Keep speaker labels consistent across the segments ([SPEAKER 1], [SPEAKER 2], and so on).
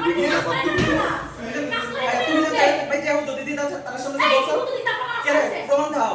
[SPEAKER 1] Video video দাও video দাও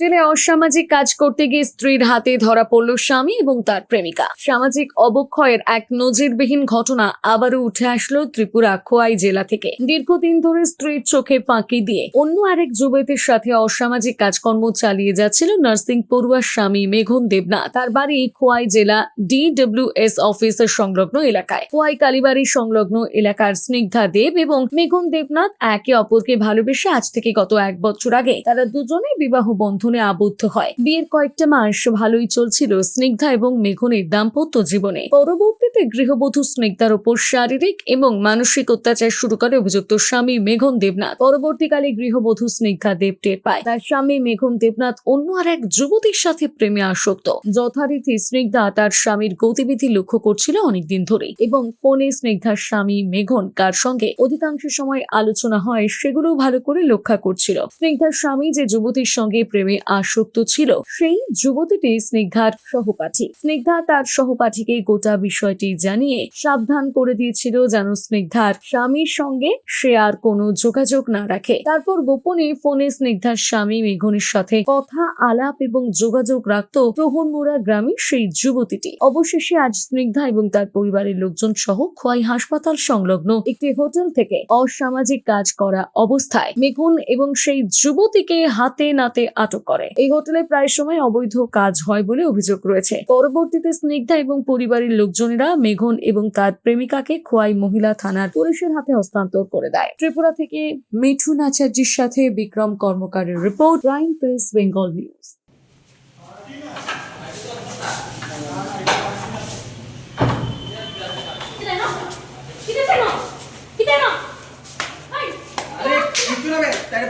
[SPEAKER 2] হোটেলে অসামাজিক কাজ করতে গিয়ে স্ত্রীর হাতে ধরা পড়ল স্বামী এবং তার প্রেমিকা। সামাজিক অবক্ষয়ের এক নজিরবিহীন ঘটনা আবারও উঠে আসলো ত্রিপুরা খোয়াই জেলা থেকে। দীর্ঘদিন ধরে স্ত্রীর চোখে ফাঁকি দিয়ে অন্য আরেক যুবতীর সাথে অসামাজিক কাজকর্ম চালিয়ে যাচ্ছিল নার্সিং পড়ুয়ার স্বামী মেঘন দেবনাথ। তার বাড়ি খোয়াই জেলা ডিডব্লিউএস অফিসের সংলগ্ন এলাকায়। খোয়াই কালীবাড়ি সংলগ্ন এলাকার স্নিগ্ধা দেব এবং মেঘন দেবনাথ একে অপরকে ভালোবেসে আজ থেকে গত এক বছর আগে তারা দুজনেই বিবাহ বন্ধনে আবদ্ধ হয়। বিয়ের কয়েকটা মাস ভালোই চলছিল স্নিগ্ধা এবং মেঘনের দাম্পত্য জীবনে। পরবর্তীতে গৃহবধূ স্নিগ্ধার উপর শারীরিক এবং মানসিক অত্যাচার শুরু করে অভিযুক্ত স্বামী মেঘন দেবনাথ। পরবর্তীকালে গৃহবধূ স্নিগ্ধা দেব টের পায়। তার স্বামী মেঘন দেবনাথ অন্য আর এক যুবতীর সাথে প্রেমে আসক্ত। যথারীতি স্নিগ্ধা তার স্বামীর গতিবিধি লক্ষ্য করছিল অনেকদিন ধরেই এবং ফোনে স্নিগ্ধার স্বামী মেঘন কার সঙ্গে অধিকাংশ সময় আলোচনা হয় সেগুলো ভালো করে লক্ষ্য করছিল। স্নিগ্ধার স্বামী যে যুবতীর সঙ্গে প্রেমে আসক্ত ছিল, সেই যুবতীটি স্নিগ্ধার সহপাঠী। স্নিগ্ধা তার সহপাঠীকে গোটা বিষয়টি জানিয়ে সাবধান করে দিয়েছিল যেন স্নিগ্ধার স্বামীর সঙ্গে সে আর কোনো যোগাযোগ না রাখে। তারপর গোপনে ফোনে স্নিগ্ধার স্বামী মেঘনের সাথে কথা, আলাপ এবং যোগাযোগ রাখত প্রহনমোড়া গ্রামের সেই যুবতীটি। অবশেষে আজ স্নিগ্ধা এবং তার পরিবারের লোকজন সহ খোয়াই হাসপাতাল সংলগ্ন একটি হোটেল থেকে অসামাজিক কাজ করা অবস্থায় মেঘন এবং সেই যুবতীকে হাতে নাতে আটক করে। এই হোটেলে প্রায় সময় অবৈধ কাজ হয় বলে অভিযোগ রয়েছে। পরবর্তীতে স্নিগ্ধা এবং পরিবারের লোকজনেরা মেঘন এবং তার প্রেমিকাকে খোয়াই মহিলা থানার পুলিশের হাতে হস্তান্তর করে দেয়। ত্রিপুরা থেকে মিঠুন আচার্যের সাথে Bikram কর্মকারের report prime press Bengal news.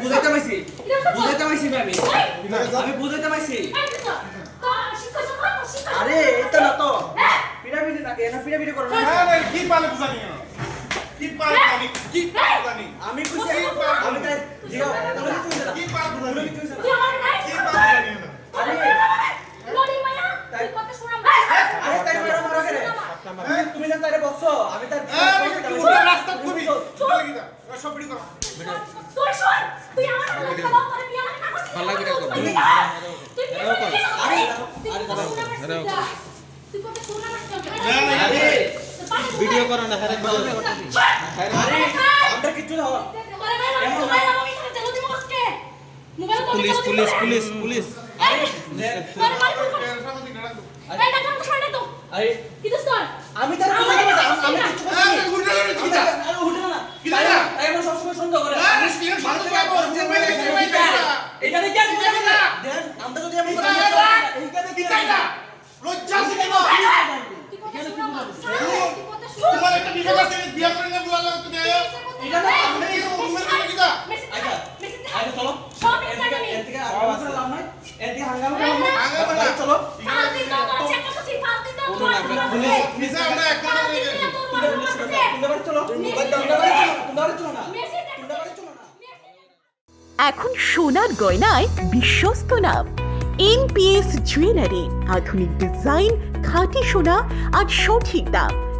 [SPEAKER 1] বুঝাইতে পাইছি। বুঝাইতে পাইছি বে আমি। আমি বুঝাইতে পাইছি আরে এটা না তো পিরামিডে থাকে না পিরামিডে করো না
[SPEAKER 3] কি পালে বুঝানি কি পালে জানি কি জানি
[SPEAKER 1] আমি আমি তাই জিও কোনো কিছু হইছে না
[SPEAKER 3] কি পালে
[SPEAKER 1] কোনো
[SPEAKER 3] বুঝানি
[SPEAKER 1] কিছু হইছে না
[SPEAKER 3] কি পালে জানি
[SPEAKER 1] আরে আরে তাই মারো মারো করে তুমি তুমি না তারে বকছো আমি তার
[SPEAKER 3] আরে কি রাস্তা কবি চলে গিয়া সব ভিডিও কর
[SPEAKER 1] আরে
[SPEAKER 4] ভিডিও করো না হ্যাঁ
[SPEAKER 1] আরে আমরা কিছু না
[SPEAKER 4] পুলিশ পুলিশ পুলিশ পুলিশ
[SPEAKER 1] আরে আমি তার বুঝাইতে পারছি আমি কিছু করছি
[SPEAKER 3] আরে উঠে না কি দা
[SPEAKER 1] আরে উঠে না
[SPEAKER 3] কি
[SPEAKER 1] তাই
[SPEAKER 3] না?
[SPEAKER 1] তাই আমার সবসময় সন্দেহ করে
[SPEAKER 3] আরে স্ক্রিন শট করে বল যে মেরে মেরে
[SPEAKER 1] এটা দেখি আমি বুঝাবো না দেন আমরা যদি আমি
[SPEAKER 3] এটা এটা
[SPEAKER 1] এইখানে
[SPEAKER 3] কি তাই না লজ্জা আছে না তোমার একটা আছে বিয়া করে না বুলা লাগতো না
[SPEAKER 1] এটা না
[SPEAKER 3] কি কি
[SPEAKER 1] আচ্ছা চলো।
[SPEAKER 5] সব
[SPEAKER 1] লাভ নাই হাঙ্গামা
[SPEAKER 3] হাঙ্গামা না।
[SPEAKER 1] চলো।
[SPEAKER 6] এখন সোনার গয়নায় বিশ্বস্ত নাম। এনপিএস জুয়েলারি আধুনিক ডিজাইন খাঁটি সোনা আর সঠিক দাম।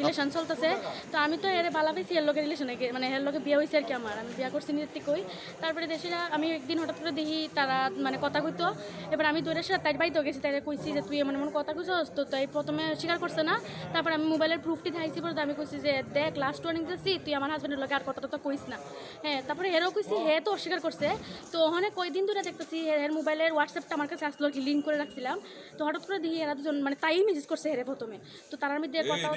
[SPEAKER 5] রিলেশন চলতেছে তো আমি তো এর বালা পাইছি এর লগে রিলেশনে মানে এর লোকে বিয়ে হয়েছে আর কি আমার। আমি বিয়ে করছি নিজের থেকে কই। তারপরে দেশেরা আমি একদিন হঠাৎ করে দেখি তারা মানে কথা কইতো। এবার আমি দৌড়ে সাথে তাই বাড়িতে গেছি তাই কইছি যে তুই এমন এমন কথা কইছস তো তাই প্রথমে স্বীকার করছে না। তারপর আমি মোবাইলের প্রুফটি দেখাইছি পরে তো আমি কইছি যে দেখ লাস্ট ওয়ার্নিং দিয়েছি তুই আমার হাজব্যান্ডের লোকে আর কথা টথা কইস না। হ্যাঁ তারপরে হেরও কইছি হে তো অস্বীকার করছে। তো ওখানে কয়দিন ধরে দেখতেছি এর মোবাইলের হোয়াটসঅ্যাপটা আমার কাছে আসলো কি লিঙ্ক করে রাখছিলাম। তো হঠাৎ করে দেখি এরা দুজন মানে তাই মেসেজ করছে হেরে প্রথমে। তো তার মধ্যে কথা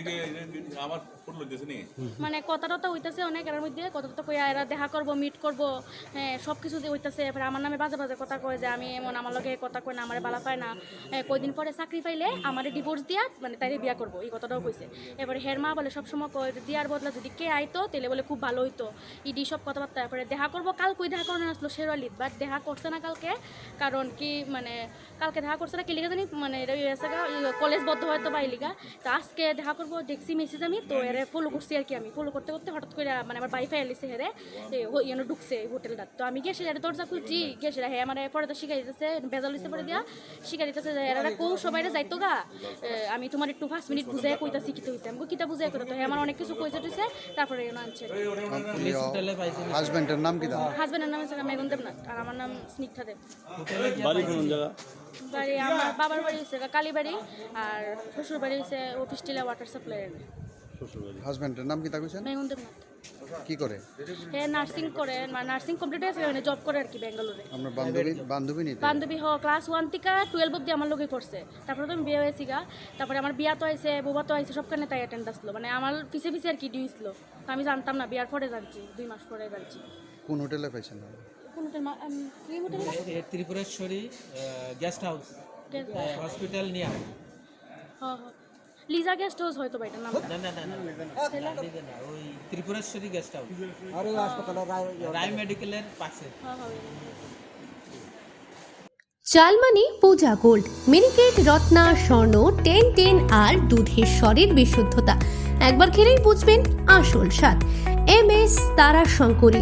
[SPEAKER 3] আমার ফোন লইতেছে নি।
[SPEAKER 5] মানে কথা টথা হইতাছে অনেক এর মধ্যে কথা টথা কইয়া এরা দেখা করব মিট করব হ্যাঁ সব কিছু হইতাছে। এরপরে আমার নামে বাজে বাজে কথা কয় যে আমি এমন আমার লগে কথা কয় না, আমার বালা পায় না। কয়দিন পরে চাকরি পাইলে আমার ডিভোর্স দিয়া মানে তাইরে বিয়া করব, এই কথাটাও কইছে। এবারে হের মা বলে সবসময় কয় দিয়ার বদলা যদি কে আইতো তাহলে বলে খুব ভালো হইতো। ইডি সব কথাবার্তা। এরপরে দেখা করব কাল কই দেখা করানো আসলো শেরওয়ালিত বাট দেখা করছে না কালকে, কারণ কি মানে কালকে দেখা করছে না, কি লিখা জানি মানে ইয়ে ই- কলেজ বদ্ধ হয়তো বা লিগা। তো আজকে দেখা করব, দেখছি মেসেজ আমি তো এর ফলো করছি আর কি আমি। ফলো করতে করতে হঠাৎ করে মানে আমার বাইফাই এলিছে হেরে ইয়ে ঢুকছে হোটেলটা তো আমি গিয়ে সেটা দরজা খুলছি সেটা হ্যাঁ মানে পরে তো শিখাই দিতেছে বেজাল দিতে পরে দিয়া। শিখাই দিতেছে যে এরা কৌ সবাই যাইতো গা। আমি তোমার একটু পাঁচ মিনিট বুঝাই কইতাছি কি হইছে। আমি কিতা বুঝাই কইতা? তো হ্যাঁ আমার অনেক কিছু কইছে টইছে তারপরে এনে আনছে।
[SPEAKER 7] হাজবেন্ডের নাম কি দাম
[SPEAKER 5] হাজবেন্ডের নাম হচ্ছে মেঘন দেবনাথ আর আমার নাম স্নিগ্ধা দেব।
[SPEAKER 4] হোটেলে গিয়ে পাইছে
[SPEAKER 5] বাড়ি আমার বাবার বাড়ি হচ্ছে কালীবাড়ি আর শ্বশুর বাড়ি হচ্ছে অফিস টিলা ওয়াটার সাপ্লাইয়ের
[SPEAKER 7] হাজবেন্ডের নাম কি তা কইছেন?
[SPEAKER 5] দেবনাথ
[SPEAKER 7] কি করে?
[SPEAKER 5] হে নার্সিং করে মানে নার্সিং কমপ্লিট হয়েছে মানে জব করে আর কি ব্যাঙ্গালোরে
[SPEAKER 7] আপনার বান্ধবী বান্ধবী নিতে।
[SPEAKER 5] বান্ধবী হ ক্লাস ওয়ান থেকে টুয়েলভ অব্দি আমার লোকে করছে তারপরে তো আমি বিয়ে হয়েছি গা। তারপরে আমার বিয়া তো আইছে বোবা তো আইছে সবখানে তাই অ্যাটেন্ড আসলো। মানে আমার পিছে পিছে আর কি ডিউছিল তো আমি জানতাম না বিয়ার পরে জানছি দুই মাস পরে জানছি।
[SPEAKER 7] কোন হোটেলে পাইছেন?
[SPEAKER 5] কোন হোটেল? মা- উম, কি hotel?
[SPEAKER 4] Tripureshwari guest house. Hospital নিয়া।
[SPEAKER 5] লিজা গেস্ট হাউস হয়তো বা নাম।
[SPEAKER 4] না না না না ওই ত্রিপুরেশ্বরী গেস্ট হাউস। রায় মেডিকেলের পাশে।
[SPEAKER 8] Chalmani Puja gold miniket Ratna Swarna ten ten আর দুধের স্বরের বিশুদ্ধতা। একবার খেলেই বুঝবেন আসল স্বাদ। এম এস তারা শঙ্করী